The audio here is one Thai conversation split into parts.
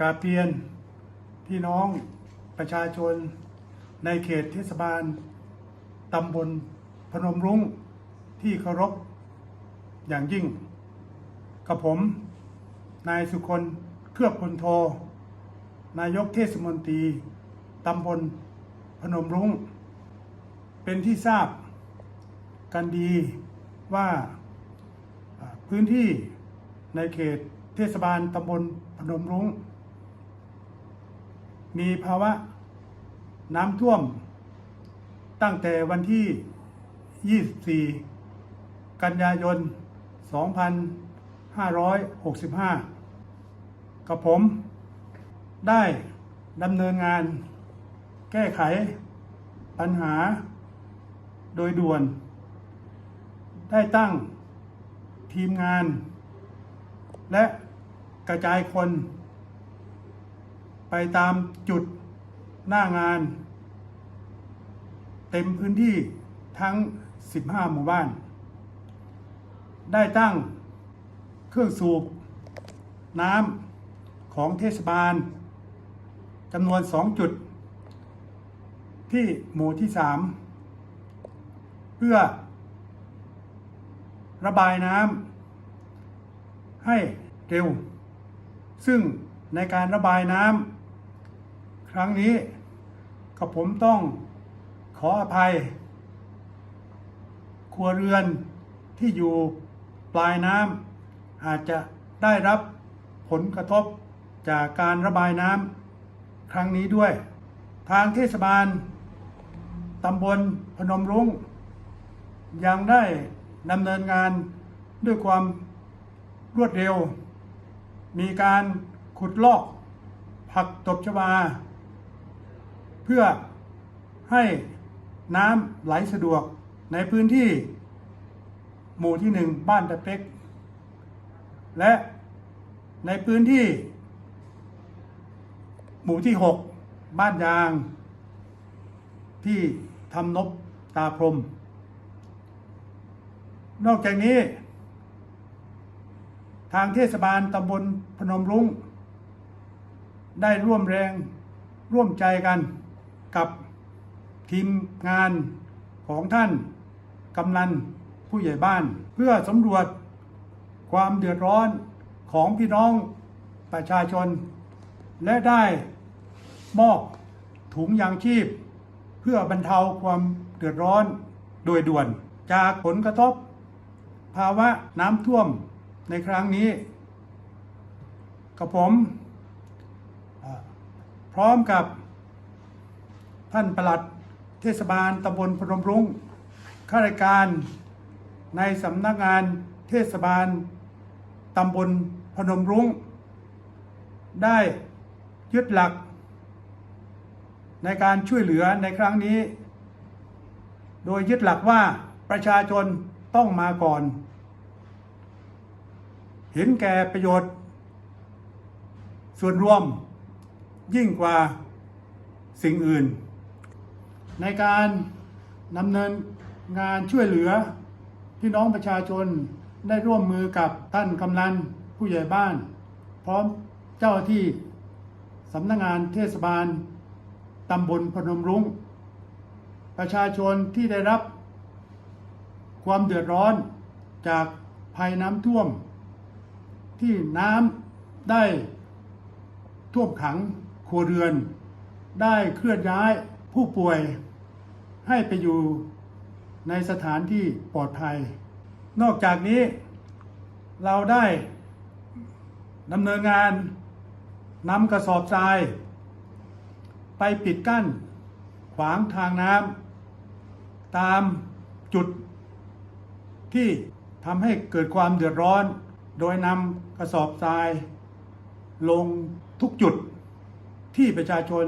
กาเรียน พี่น้องประชาชน ในเขตเทศบาลตำบลพนมรุ้งที่เคารพอย่างยิ่ง กับผม นายสุคนเครือบพลโท นายกเทศมนตรีตำบลพนมรุ้ง เป็นที่ทราบกันดีว่าอ่าพื้นที่ในเขตเทศบาลตำบลพนมรุ้ง มีภาวะน้ำท่วม ตั้งแต่วันที่ 24 กันยายน 2565 กับผมได้ดำเนินงานแก้ไขปัญหาโดยด่วน ได้ตั้งทีมงาน และกระจายคน ไปตามจุดหน้างาน เต็มพื้นที่ทั้ง 15 หมู่บ้าน ได้ตั้งเครื่องสูบน้ำของเทศบาลจำนวน 2 จุด ที่หมู่ที่ 3 เพื่อระบายน้ำให้เร็ว ซึ่งในการระบายน้ำ ครั้งนี้กับผมต้องขออภัย ครัวเรือนที่อยู่ปลายน้ำอาจจะได้รับผลกระทบจากการระบายน้ำครั้งนี้ด้วย ทางเทศบาลตำบลพนมรุ้งยังได้ดำเนินงานด้วยความรวดเร็ว มีการขุดลอกผักตบชวา พื่อให้น้ำไหลสะดวกในพื้นที่ หมู่ที่หนึ่งบ้านตะเป็ก และในพื้นที่ หมู่ที่หกบ้านยาง ที่ทำนบตาพรม นอกจากนี้ ทางเทศบาลตำบลพนมรุ้งได้ร่วมแรงร่วมใจกัน กับทีมงานของท่านกำนันผู้ใหญ่บ้าน เพื่อสำรวจความเดือดร้อนของพี่น้องประชาชน และได้มอบถุงยางชีพ เพื่อบรรเทาความเดือดร้อนโดยด่วน จากผลกระทบ ภาวะน้ำท่วมในครั้งนี้กับผมพร้อมกับ ท่านประหลัดเทศบาลตำบลพนมรุ้งข้าราชการในสำนักงานเทศบาลตำบลพนมรุ้ง ได้ยึดหลัก ในการช่วยเหลือในครั้งนี้ โดยยึดหลักว่าประชาชนต้องมาก่อน เห็นแก่ประโยชน์ ส่วนรวมยิ่งกว่าสิ่งอื่น ในการดำเนินงานช่วยเหลือพี่น้องประชาชนได้ร่วมมือกับท่านกำนันผู้ใหญ่บ้าน พร้อมเจ้าที่สำนักงานเทศบาลตำบลพนมรุง้ง ประชาชนที่ได้รับความเดือดร้อนจากภัยน้ำท่วม ที่น้ำได้ท่วมขังครัวเรือน ได้เคลื่อนย้ายผู้ป่วย ให้ไปอยู่ในสถานที่ปลอดภัย นอกจากนี้เราได้ดำเนินงานนำกระสอบทราย ไปปิดกั้นขวางทางน้ำตามจุดที่ทำให้เกิดความเดือดร้อน โดยนำกระสอบทราย ลงทุกจุดที่ประชาชน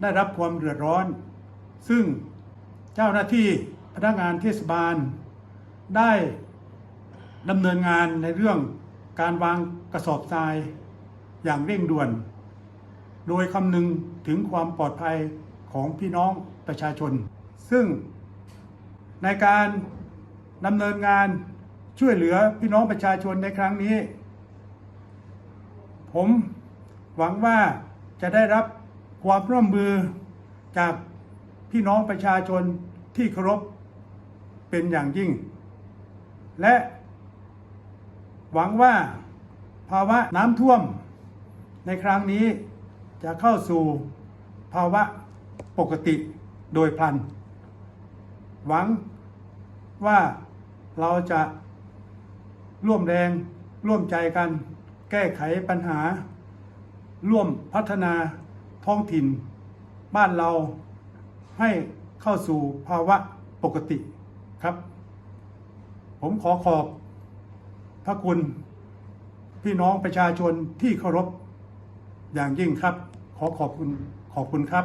ได้รับความเดือดร้อน ซึ่ง เจ้าหน้าที่พนักงานเทศบาล ได้ดำเนินงานในเรื่องการวางกระสอบทรายอย่างเร่งด่วน โดยคำนึงถึงความปลอดภัยของพี่น้องประชาชน ซึ่งในการดำเนินงานช่วยเหลือพี่น้องประชาชนในครั้งนี้ ผมหวังว่าจะได้รับความร่วมมือจาก พี่น้องประชาชนที่เคารพเป็นอย่างยิ่ง และหวังว่าภาวะน้ำท่วมในครั้งนี้จะเข้าสู่ภาวะปกติโดยพลัน หวังว่าเราจะร่วมแรงร่วมใจกัน แก้ไขปัญหา ร่วมพัฒนาท้องถิ่นบ้านเรา ให้เข้าสู่ภาวะปกติครับ ผมขอขอบพระคุณพี่น้องประชาชนที่เคารพอย่างยิ่งครับ ขอขอบคุณขอบคุณครับ